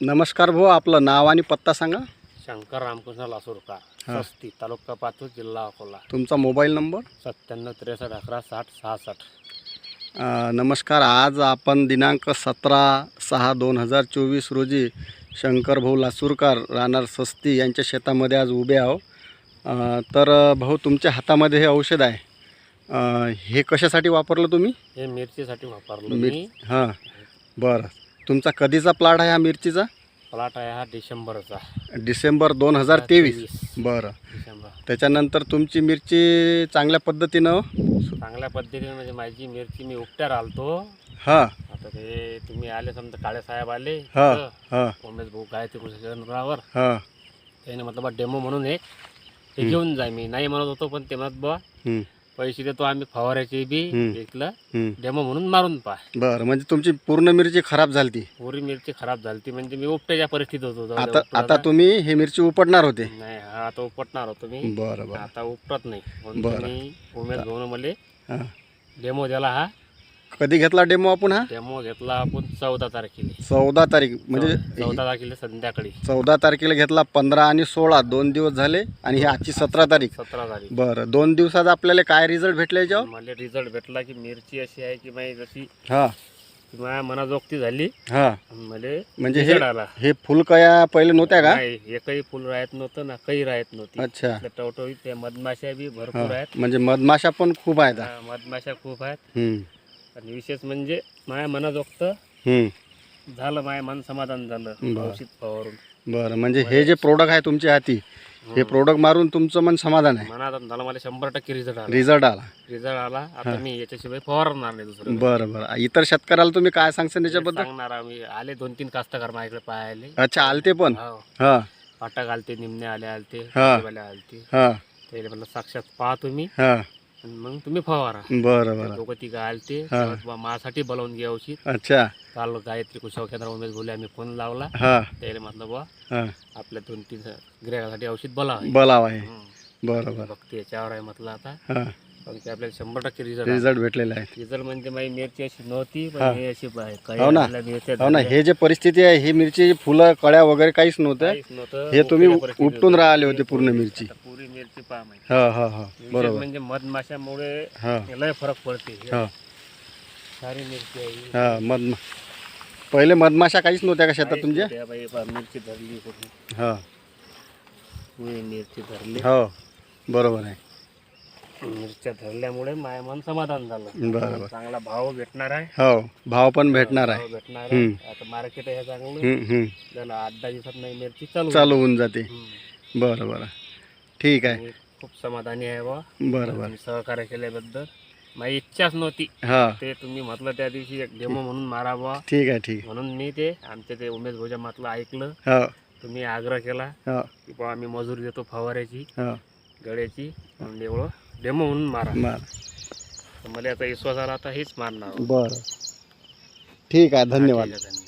नमस्कार भाऊ आपलं नाव आणि पत्ता सांगा. शंकर रामकृष्ण लासूरकर हा. सस्ती तालुका पातूर जिल्हा अकोला. तुमचा मोबाईल नंबर? सत्त्याण्णव त्रेसष्ट अकरा साठ सहासष्ट. अ, नमस्कार आज आपण दिनांक सतरा सहा दोन हजार चोवीस रोजी शंकर भाऊ लासूरकर राहणार सस्ती यांच्या शेतामध्ये आज उभे आहो अ, तर भाऊ तुमच्या हातामध्ये हे औषध आहे. अ, हे कशासाठी वापरलं तुम्ही? हे मिरचीसाठी वापरलो मिर हां. बरं. तुमचा कधीचा प्लॉट आहे हा मिरचीचा? प्लॉट आहे हा डिसेंबरचा. डिसेंबर दोन हजार तेवीस. बरं. डिसेंबर. त्याच्यानंतर तुमची मिरची चांगल्या पद्धतीनं चांगल्या पद्धतीने म्हणजे माझी मिरची मी उपट्यावर आलतो. हां. आता ते तुम्ही आले समजा काळे साहेब आले. हा. हां. उमेश भाऊ गायत्री कृषी केंद्रावर. हां. त्याने म्हटलं बा डेमो म्हणून एक. ते घेऊन जाय मी. नाही म्हणत होतो पण ते म्हणत बा हं, पैसे देतो आम्ही फवारायचे बी हं. डेमो म्हणून मारून पाय बरं म्हणजे तुमची पूर्ण मिरची खराब झाली ती पुरी मिरची खराब झाली ती म्हणजे मी उपट्याच्या परिस्थितीत होतो आता. तुम्ही हे मिरची उपटणार होते. नाही हा आता उपटणार होतो मी. बरं बरं. आता उपटत नाही. म्हणून उमेश भाऊन मला डेमो दिला हा. कधी घेतला डेमो आपण हा? डेमो घेतला आपण चौदा तारखेला. चौदा तारीख म्हणजे चौदा तारखेला संध्याकाळी. चौदा तारखेला घेतला पंधरा आणि सोळा दोन दिवस झाले आणि ही आजची सतरा तारीख. सतरा तारीख. बरं दोन दिवसात आपल्याला काय रिझल्ट भेटले याच्यावर? मला रिझल्ट भेटला की मिरची अशी आहे की माझी जशी हां. माझ्या मनाजोगती झाली. हां. मला म्हणजे हे आला. हे फुलकया पहिले नव्हत्या का? नाही एकही फुल राहत नव्हतं ना काही राहत नव्हती. अच्छा. त्या टवटवीत त्या मधमाशा बी भरपूर आहेत. म्हणजे मधमाशा पण खूप आहेत. हा, मधमाशा खूप आहेत. आणि विशेष म्हणजे माझ्या मनाजोगत हं. झालं माझ्या मन समाधान झालं बरं. औषध फवारून. बरं म्हणजे हे जे प्रोडक्ट आहे तुमच्या हाती हे प्रोडक्ट मारून तुमचं मन समाधान आहे. मनात झालं मला शंभर टक्के रिझल्ट आला. रिझल्ट आला. रिझल्ट आला. आता मी याच्याशिवाय फवारणार नाही दुसरं बरं बरं. इतर शेतकऱ्याला तुम्ही काय सांगता त्याच्याबद्दल सांगणार आम्ही. आले दोन तीन कास्तकार माझ्याकडे पाहायले अच्छा आलते पण? हो. हां. फाटक आलते निमणे आले आलते हा. आलते. हां. त्याला म्हणलं साक्षात पहा तुम्ही. हां. आणि मग तुम्ही फवारा. बरं बरं. दोघं तिघं आलते. हा. तेव्हा बा माझ्यासाठी बोलावून घे औषध. अच्छा. काल गायत्री कुशाव केंद्र उमेश बोलले आम्ही फोन लावला. हां. त्याला म्हटलं बा हां. आपल्या दोन तीन गिरायकासाठी औषध बोलावं. बोलाव आहे. बरं याच्यावर आहे म्हटलं आता. हां. पण ते आपल्याला शंभर टक्के रिझल्ट रिझल्ट भेटलेला आहे रिझल्ट म्हणजे माझी मिरची अशी नव्हती हा. पण हे. अशी काही हो ना. मिरच्या हो ना. हे जे परिस्थिती आहे ही मिरची फुलं कळ्या वगैरे काहीच नव्हतं. काहीच नव्हतं. हे तुम्ही परिस्थितीत उपटून. राहिले होते पूर्ण मिरची. आता पुरी मिरची पहा माहिती हा हा हा. विशेष बरोबर. म्हणजे मधमाशामुळे हा. लय फरक पडते. हा सारी मिरची आहे. ही. हा मध पहिले मधमाशा काहीच नव्हत्या का शेतात तुमच्या? नव्हत्या बाई, पहा, मिरची धरली हा. मिरची धरली. हो. बरोबर आहे. मिरच्या धरल्यामुळे माय मन समाधान झालं. बरोबर. चांगला भाव भेटणार आहे. हो भाव पण भेटणार आहे. भेटणार आहे. हम्म. आता मार्केट आहे चांगलं. हम्म, हम्म. त्याला आठ दहा दिवसात नाही मिरची चालू चालू होऊन जाते. हम्म. बरं बरं ठीक आहे. मी खूप समाधानी आहे बा बरं बरं तुम्ही सहकार्य केल्याबद्दल माझी इच्छाच नव्हती. हा. ते तुम्ही म्हटलं त्या दिवशी एक डेमो म्हणून मारावा ठीक आहे ठीक. म्हणून मी ते आमच्या ते उमेश भोजा म्हटलं ऐकलं. हो. तुम्ही आग्रह केला हो. की बा आम्ही मजुरी देतो फवाऱ्याची. हो. गळ्याची म्हणून एवढं डेमो म्हणून मारा. बरं तर मला आता विश्वास आला आता हेच मारणार. बरं. ठीक आहे धन्यवाद. ठीक आहे, धन्यवाद.